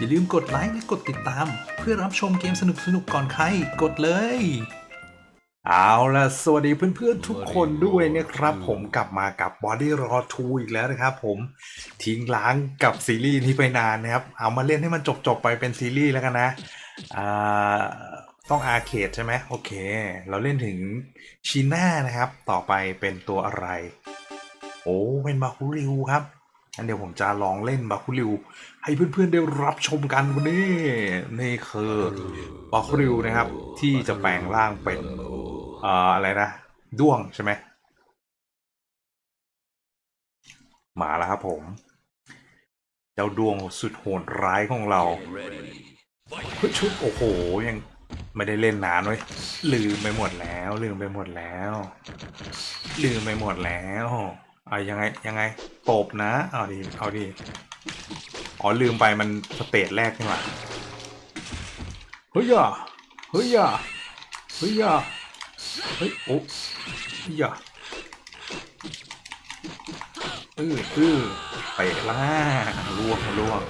อย่าลืมกดไลค์และกดติดตาม เพื่อรับชมเกมสนุกๆก่อนใคร กดเลย เอาล่ะ สวัสดีเพื่อนๆทุกคนด้วยนะครับ ผมกลับมากับ Body r o 2อีกแล้วนะครับผมทิ้งล้างกับซีรีส์นี้ไปนานนะครับ เอามาเล่นให้มันจบๆไปเป็นซีรีส์แล้วกันนะอ่าต้องอาร์เคดใช่ไหมโอเค เราเล่นถึงชีน่านะครับ ต่อไปเป็นตัวอะไร โอ้เป็นบาคุริวครับงั้นเดี๋ยวผมจะลองเล่นบาคุริว ให้เพื่อนๆได้รับชมกันวันนี้นี่คือบาคุริวนะครับ ที่จะแปลงร่างเป็นเอ่ออะไรนะด้วงใช่ไหมมาแล้วครับผมเจ้าดวงสุดโหดร้ายของเราเฮ้ยชุดโอ้โหยังไม่ได้เล่นนานเว้ยลืมไปหมดแล้ว ลืมไปหมดแล้ว ลืมไปหมดแล้วเอายังไงยังไงตบนะเอาดีเอาดี อ๋อลืมไปมันสเตจแรกนี่หว่าเฮ้ยอะเฮ้ยอะเฮ้ยอะเฮ้ยโอ้เฮ้ยอะเออเออเตะล่าล่วงล่วง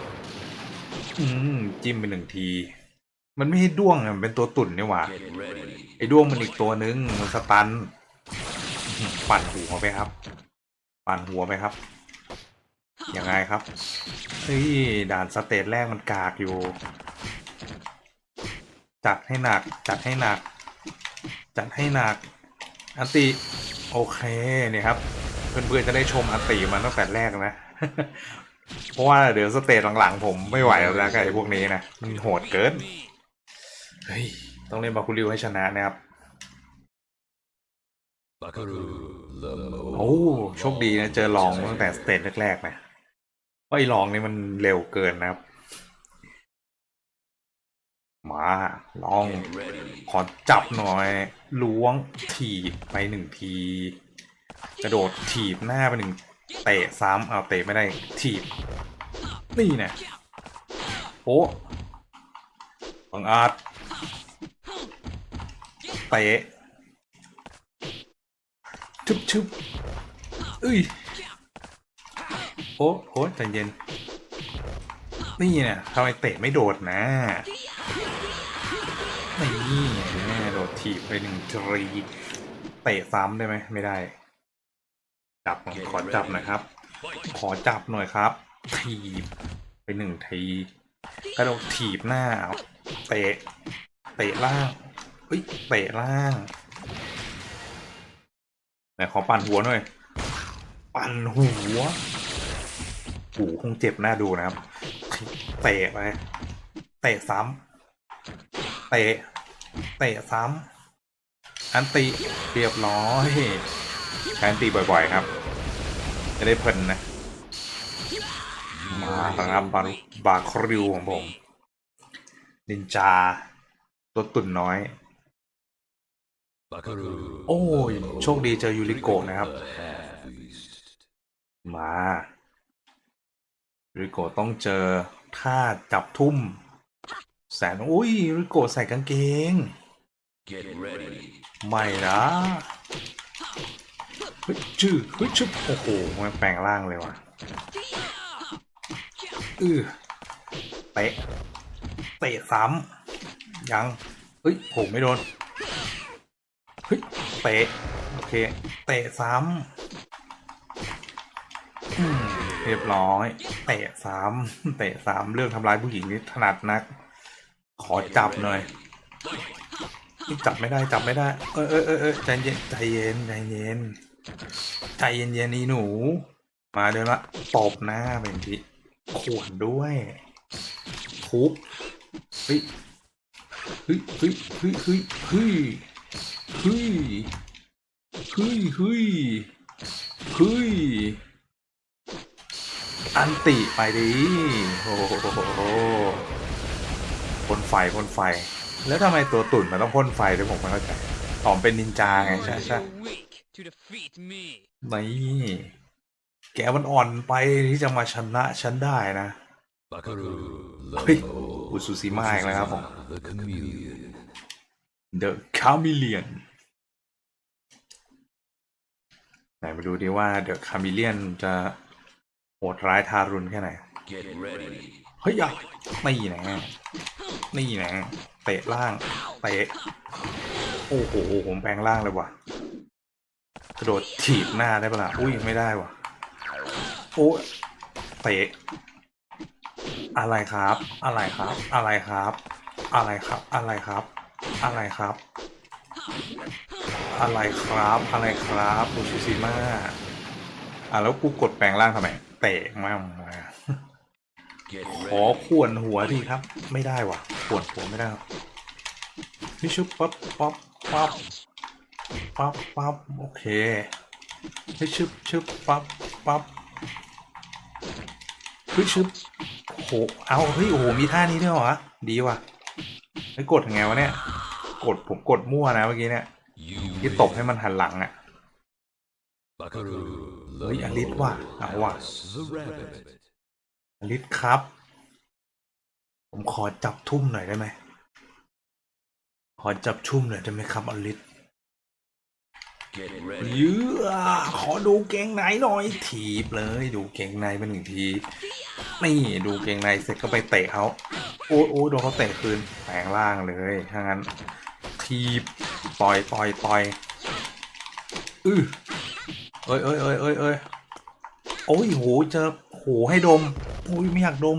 อืมจิ้มไปหนึ่งที มันไม่ใช่ด้วงมันเป็นตัวตุ่นนี่หว่าไอ้ด้วงมันอีกตัวนึงมันสตัน ปั่นหัวไปครับ ปั่นหัวไปครับ ยังไงครับเฮ้ยด่านสเตจแรกมันกากอยู่ จัดให้หนัก จัดให้หนัก จัดให้หนักอันติโอเคเนี่ยครับ เพื่อนๆจะได้ชมอันติมันตั้งแต่แรกนะ เพราะว่าเดี๋ยวสเตจหลังๆ ผมไม่ไหวแล้วนะกับไอ้พวกนี้นะมันโหดเกินเฮ้ยต้องเล่นบาคุริวให้ชนะนะครับโอ้โชคดีนะ เจอลองตั้งแต่สเตจแรกๆนะเพราะ ไอ้ลองนี่มันเร็วเกินนะครับ มาลอง ขอจับหน่อย ล้วงถีบไปหนึ่งที กระโดดถีบหน้าไปหนึ่งเตะซ้ำเอาเตะไม่ได้ถีบ นี่นะโอ้บังอาจเตะชึบชึบเอ้ย โอ้โหใจเย็น นี่เนี่ยทำไมเตะไม่โดดนะ นี่แม่โดดถีบไปหนึ่งทรีเตะซ้ำได้ไหมไม่ได้ จับหน่อยขอจับหน่อยครับ ขอจับหน่อยครับ ถีบไปหนึ่งทีกระโดดถีบหน้าเอาเตะเตะล่างเฮ้ยเตะล่างไหนขอปั่นหัวหน่อย ปั่นหัว หูคงเจ็บหน้าดูนะครับ เตะไป เตะซ้ำเตะ เตะซ้ำอันติเรียบร้อยใช้อันติบ่อยๆครับ จะได้เพลินนะ มาครับบาบาคริวของผม นินจา ตัวตุ่นน้อย โอ้ย โชคดีเจอยูริโกะนะครับ มายู ริโกะต้องเจอท่าจับทุ่ม แสนอุ้ยยูริโกะใส่กางเกง ไม่นะเฮ้ยชื่อเฮ้ยชึบโอ้โหมันแปลงร่างเลยว่ะอือเตะเตะซ้ำยังเฮ้ยโหไม่โดนเฮ้ยเตะโอเคเตะซ้ำอืม เรียบร้อยเตะซ้ำเตะซ้ำเรื่องทำร้ายผู้หญิงนี่ถนัดนัก ขอจับหน่อยจับไม่ได้จับไม่ได้เออเออเออเออใจเย็นใจเย็นใจเย็นใจเย็นเย็นนี่หนู มาเดินละตบหน้าเป็นทีขวนด้วยทุบเฮ้ยเฮ้ยเฮ้ยเฮ้ยเฮ้ยเฮ้ยเฮ้ยเฮ้ยเฮ้ย นติไปดิโอ้โหพ่นไฟพ่นไฟ แล้วทำไมตัวตุ่นมันต้องพ่นไฟด้วยผมไม่เข้าใจตอมเป็นนินจาไงใช่ใช่ weak to defeat me. นี่แกมันอ่อนไปที่จะมาชนะฉันได้นะเฮ้ยอุซุซิมาอีกแล้วครับผม The chameleon. ไหนมาดูดิว่า The Chameleon จะ โหดร้ายทารุณแค่ไหน Get ready. เฮ้ยอะนี่แนะนี่แนะเตะล่าง เตะ โอ้โห ผมแปลงล่างเลยว่ะ กระโดดถีบหน้าได้ปะล่ะ อุ้ยไม่ได้ว่ะ โอ้ยเตะ อะไรครับ อะไรครับ อะไรครับ อะไรครับ อะไรครับ อะไรครับ อะไรครับ อะไรครับดูซูซิมาอะแล้วกูกดแปลงร่างทำไม เตะมั่งมาขอขวนหัวทีครับ ไม่ได้ว่ะขวนหัวไม่ได้ครับพี่ชุบปั๊บปั๊บปั๊บปั๊บปั๊บโอเคพี่ชุบชุบปั๊บปั๊บพี่ชุบโหเอาเฮ้ยโอ้โหมีท่านี้ด้วยเหรอดีว่ะไม่กดยังไงวะเนี่ยกดผมกดมั่วนะเมื่อกี้เนี่ยที่ตบให้มันหันหลังอะ เฮ้ยอลิสว่ะเอาว่ะอลิสครับ ผมขอจับทุ่มหน่อยได้ไหมขอจับทุ่มหน่อยได้ไหมครับอลิสเยื้อขอดูเกงในหน่อยถีบเลยดูเกงในเป็นหนึ่งทีนี่ดูเกงในเสร็จก็ไปเตะเขาโอ้โอ้โดนเขาเตะคืนแปลงล่างเลยถ้างั้น ทีบต่อยต่อยต่อย อือ เอ้ยเอ้ยเอ้ยเอ้ยเอ้ยโอ้ยโหเจอโหให้ดมโอ้ยไม่อยากดม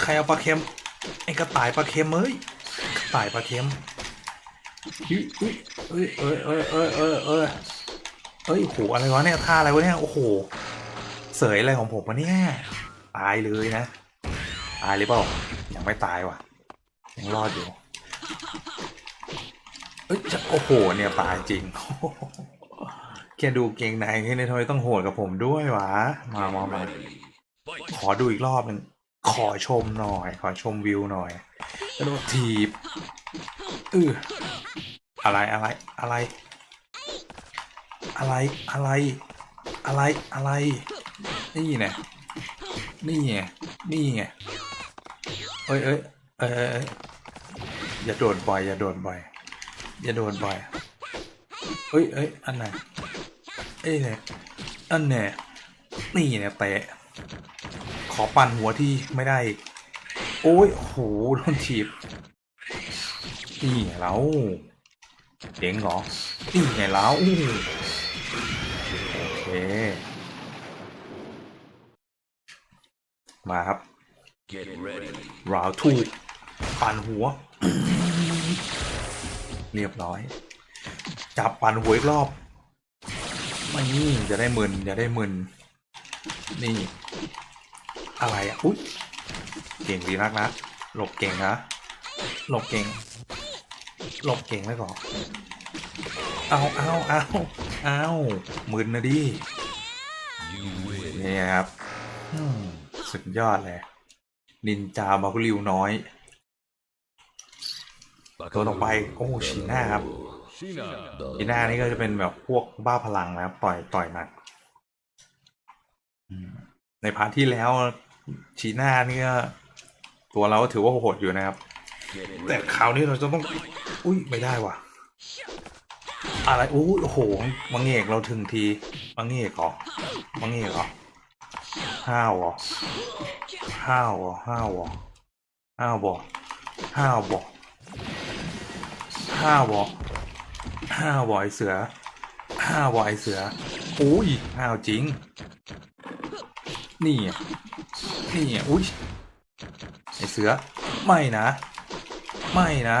ใครเอาปลาเค็มไอ้กระต่ายปลาเค็มเอ้ยกระต่ายปลาเค็มอุ้ยอุ้ยเอ้ยเอ้ยเอ้ยเอ้ยเอ้ยเอ้ยเอ้ยโหอะไรวะเนี่ยท่าอะไรวะเนี่ยโอ้โหเสยอะไรของผมวะเนี่ยตายเลยนะตายหรือเปล่ายังไม่ตายว่ะยังรอดอยู่เอ้ยจะโอ้โหเนี่ยตายจริง แค่ดูเกงในแค่นี้ทำไมต้องโหดกับผมด้วยวะ มามามาขอดูอีกรอบหนึ่งขอชมหน่อย ขอชมวิวหน่อยกระโดดถีบเอออะไรอะไรอะไร อะไรอะไร อะไรอะไร นี่ไงนี่ไงนี่ไงเอ้เอ้เอ้ยเอ้ยเอ้ยอย่าโดดบ่อยอย่าโดดบ่อยอย่าโดดบ่อยเอ้ยเอ้ยอันไหน เอ้ยเนี่ยอันเนี่ยนี่เนี่ยเตะ ขอปั่นหัวที่ไม่ได้ โอ้ยโหโดนถีบ นี่ไงเราเจ๋งเหรอ นี่ไงเราโอเค มาครับราวทูปั่นหัว เรียบร้อย จับปั่นหัวอีกรอบ ม่นี่จะได้มึนจะได้มึนนี่ อะไรอะอุ๊ยเก่งดีนักนะหลบเก่งนะหลบเก่ง หลบเก่งไม่พอเอาเอาเอาเอามึนนะดินี่ครับสุดยอดเลย นินจาบาคุริวน้อย ตัวต่อไป โอ้ชีน่าครับ ชีน่านี่ก็จะเป็นแบบพวกบ้าพลังนะครับต่อยต่อยหนักในพาร์ทที่แล้วชีน่านี่ก็ตัวเราถือว่าโหดอยู่นะครับ แต่คราวนี้เราจะต้อง อุ้ยไม่ได้ว่ะ อะไรอุ้โอ้โหมังเอกเราถึงทีมังเอกเหรอมังเอกเหรอห้าวเหรอห้าวเหรอห้าวเหรอห้าวบ่ห้าวบ่ห้าวบ่ ห้าวบ่ไอเสือห้าวบ่ไอเสืออุ้ยห้าวจริง นี่นี่อุ้ยไอเสือ ไม่นะ ไม่นะ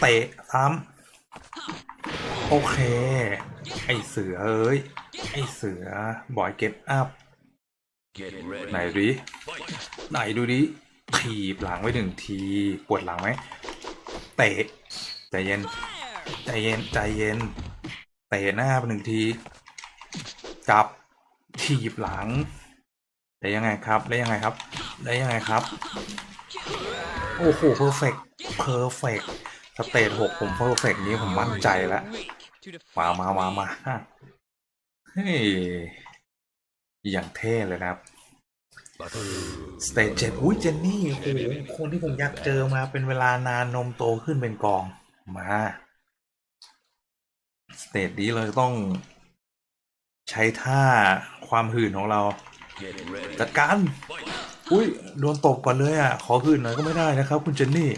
เตะซ้ำโอเค ไอเสือเอ้ย ไอเสือบอยเก็ตอัพไหนดูดิไหนดูดิถีบหลังไว้หนึ่งที ปวดหลังไหม เตะใจเย็น ใจเย็นใจเย็นเตะหน้าไปหนึ่งที จับถีบหลังได้ยังไงครับได้ยังไงครับ ได้ยังไงครับ โอ้โหเพอร์เฟกเพอร์เฟกสเตจหกผมเพอร์เฟกนี้ผมมั่นใจแล้วมามามามาเฮ้ยอย่างเท่เลยนะครับสเตจเจ็ดอุ้ยเจนนี่โอ้โหคนที่ผมอยากเจอมาเป็นเวลานานนมโตขึ้นเป็นกองมา สเตจนี้เราจะต้องใช้ท่าความหื่นของเรา จัดการ อุ้ยโดนตบก่อนเลยอะ ขอคืนหน่อยก็ไม่ได้นะครับ คุณเจนนี่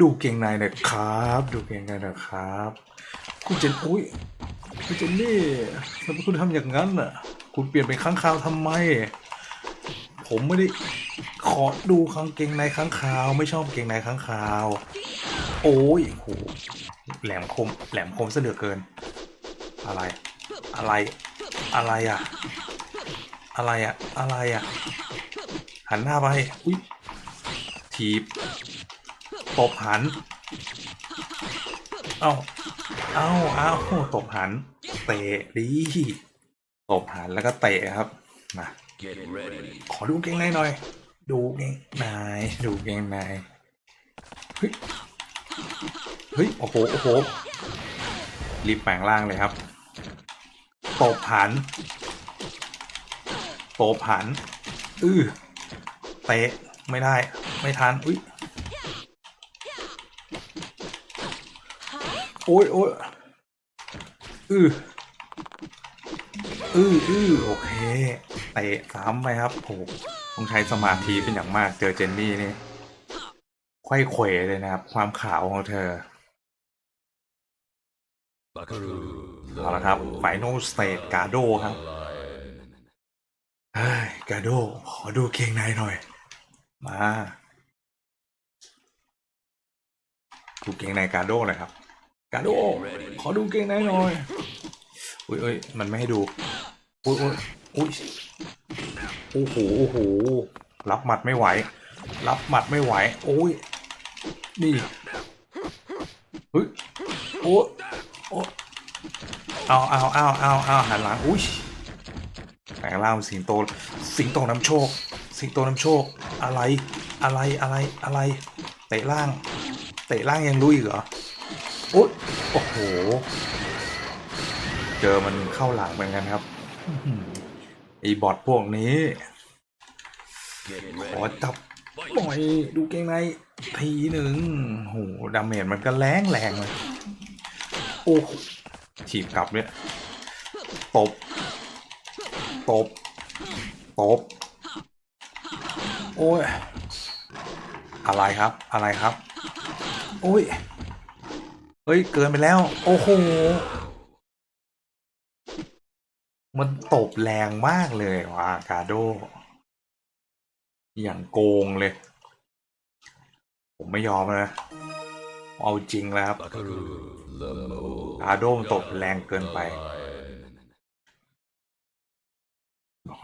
ดูเก่งในหนะครับ ดูเก่งในหนะครับ คุณเจนอุ้ยคุณเจนนี่ทำไมคุณทำอย่างนั้นอะ คุณเปลี่ยนเป็นข้างคาวทำไม ผมไม่ได้ขอดูข้างเก่งในข้างคาว ไม่ชอบเก่งในข้างคาว โอ้ยโห แหลมคม แหลมคมซะเหลือเกิน อะไร อะไร อะไรอะ อะไรอะ อะไรอะ หันหน้าไป อุ้ยถีบ ตบหัน เอ้า เอ้า เอ้า ตบหัน เตะดีตบหันแล้วก็เตะครับ มา ขอดูเกงในหน่อย ดูเกงในดูเกงในเฮ้ย เฮ้ย โอ้โห โอ้โห รีบแปลงร่างเลยครับตบผัน โตบผัน อือเตะ ไม่ได้ ไม่ทัน อุ้ย โอ้ยโอ้ยอืออืออือโอเค เตะสามไปครับโหต้องใช้สมาธิเป็นอย่างมาก เจอเจนนี่นี่ไขว้เขวเลยนะครับ ความขาวของเธอ เอาละครับไฟน a ลสเต e กาโดครับเฮ้ยกาโด ขอดูเกงในหน่อย มาดูเกงในกาโดหน่อยครับ กาโด ขอดูเกงในหน่อย อุ้ยเอ้ยมันไม่ให้ดู อุ้ยอุ้ยอุ้ยโอ้โหโอ้โห รับหมัดไม่ไหว รับหมัดไม่ไหว โอ้ย นี่เฮ้ยโอ้ โอ้เอาเอาเอาเอาเอาหันหลังอุ้ยแปลงร่างสิงโต สิงโตน้ำโชค สิงโตน้ำโชค อะไร อะไร อะไร อะไร เตะล่าง เตะล่างยังรู้อีกเหรอโอ๊ยโอ้โห เจอมันเข้าหลังเหมือนกันครับไอ้บอทพวกนี้ ขอจับหน่อย ดูเกงในทีหนึ่งโหดาเมจมันก็แรงแรงเลย โอ้โหถีบกลับเนี่ยตบ ตบ ตบ โอ้ย อะไรครับ อะไรครับ โอ้ย เฮ้ย เกินไปแล้ว โอ้โห มันตบแรงมากเลยว่ะกาโด อย่างโกงเลย ผมไม่ยอมนะ เอาจริงแล้วครับ Buckaroo. The mole. กาโดมนตบแรงเกินไป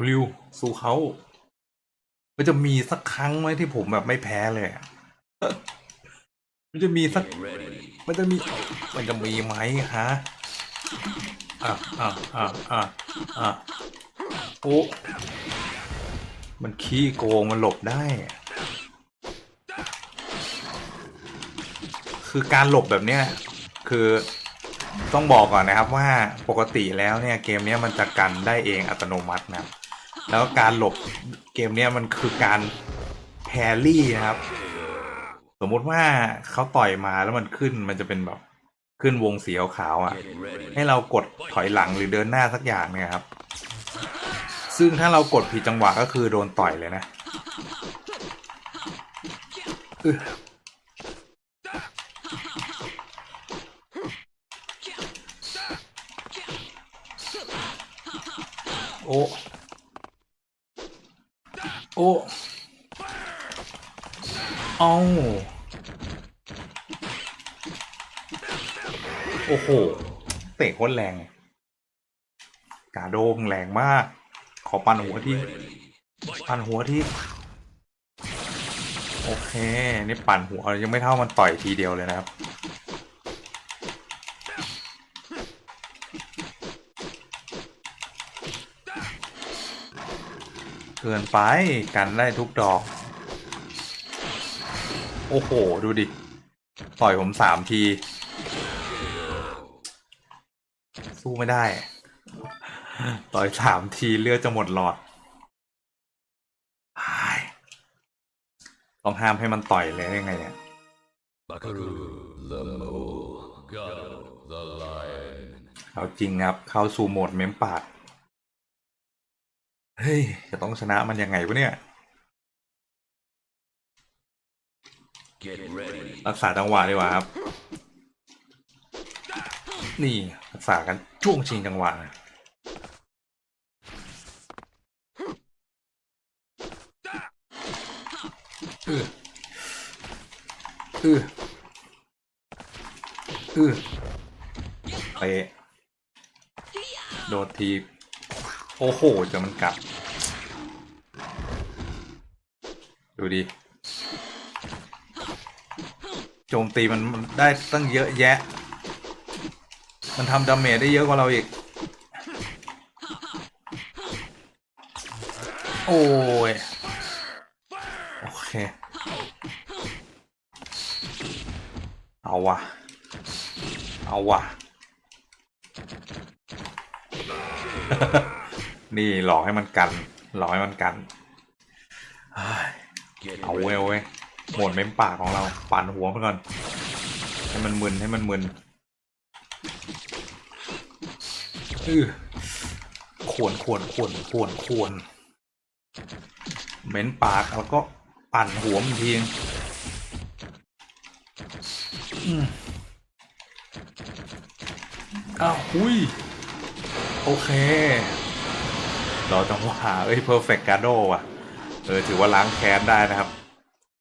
ริวสู้เขา มันจะมีสักครั้งไหมที่ผมแบบไม่แพ้เลยอะมันจะมีสัก Get ready. มันจะมี มันจะมีไหมฮะ อะอะอะอะอะโอ้มันขี้โกงมันหลบได้ คือการหลบแบบเนี้ย คือ ต้องบอกก่อนนะครับว่าปกติแล้วเนี่ยเกมนี้มันจะกันได้เองอัตโนมัตินะครับ แล้วการหลบเกมนี้มันคือการแพรี่นะครับ สมมุติว่าเขาต่อยมาแล้วมันขึ้นมันจะเป็นแบบขึ้นวงสีขาวๆอะ ให้เรากดถอยหลังหรือเดินหน้าสักอย่างเนี่ยครับ ซึ่งถ้าเรากดผิดจังหวะก็คือโดนต่อยเลยนะอึโอ้ โอ้เอาโอ้โห เตะโคตรแรงกาโดงแรงมาก ขอปั่นหัวที่ ปั่นหัวที่ โอเค นี่ปั่นหัวยังไม่เท่ามันต่อยทีเดียวเลยนะครับ เกินไปกันได้ทุกดอก โอ้โห ดูดิ ต่อยผมสามที สู้ไม่ได้ ต่อยสามทีเลือดจะหมดหลอดอ้ายต้องห้ามให้มันต่อยเลยได้ไงเนี่ย Buckaroo. The mole. Got the lion. เอาจริงครับ เข้าสู่โหมดเม้มปาก เฮ้ย จะต้องชนะมันยังไงวะเนี่ย รักษาจังหวะดีกว่าครับ นี่รักษากันช่วงชิงจังหวะนะเออเออเออเตะโดดทีบ โอ้โหจะมันกัดดูดิโจมตีมันมันได้ตั้งเยอะแยะ มันทำดาเมจได้เยอะกว่าเราอีก โอ้ย โอเค เอาวะเอาวะ นี่หลอกให้มันกัน หลอกให้มันกันเอาเวลเว้ยหมดเม้มปากของเราปั่นหัวมันก่อน ให้มันมึนให้มันมึนอือขวนขวนขวนขวนขวนเม้นปากแล้วก็ปั่นหัวมันทีงอ้าวหุยโอเค ราจังหวะเอ้ย perfect g a r d o อะ เออ ถือว่าล้างแค้นได้นะครับ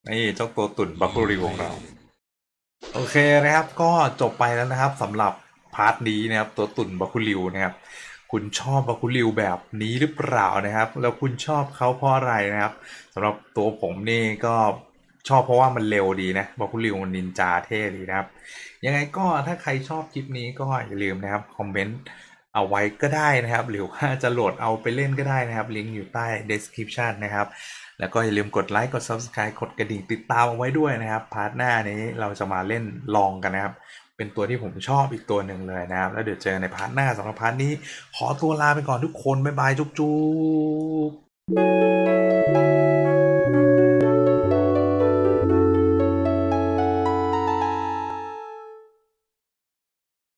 นี่เจ้าตัวตุ่นบัฟเฟรีของเรา โอเคนะครับ ก็จบไปแล้วนะครับสำหรับพาร์ทนี้นะครับ ตัวตุ่นบัฟเฟอริวนะครับ คุณชอบบัฟเฟอริวแบบนี้หรือเปล่านะครับ แล้วคุณชอบเขาเพราะอะไรนะครับสำหรับตัวผมนี่ก็ชอบเพราะว่ามันเร็วดีนะบัฟเฟอริวมันนินจาเท่ดีนะครับ ยังไงก็ถ้าใครชอบคลิปนี้ก็อย่าลืมนะครับ คอมเมนต์ เอาไว้ก็ได้นะครับ หรือว่าจะโหลดเอาไปเล่นก็ได้นะครับ ลิงก์อยู่ใต้ description นะครับ แล้วก็อย่าลืมกดไลค์กด subscribe กดกระดิ่งติดตามเอาไว้ด้วยนะครับ พาร์ทหน้านี้เราจะมาเล่นลองกันนะครับ เป็นตัวที่ผมชอบอีกตัวหนึ่งเลยนะครับ แล้วเดี๋ยวเจอในพาร์ทหน้าสำหรับพาร์ทนี้ ขอตัวลาไปก่อนทุกคน บ๊ายบายจุ๊บจุ๊บ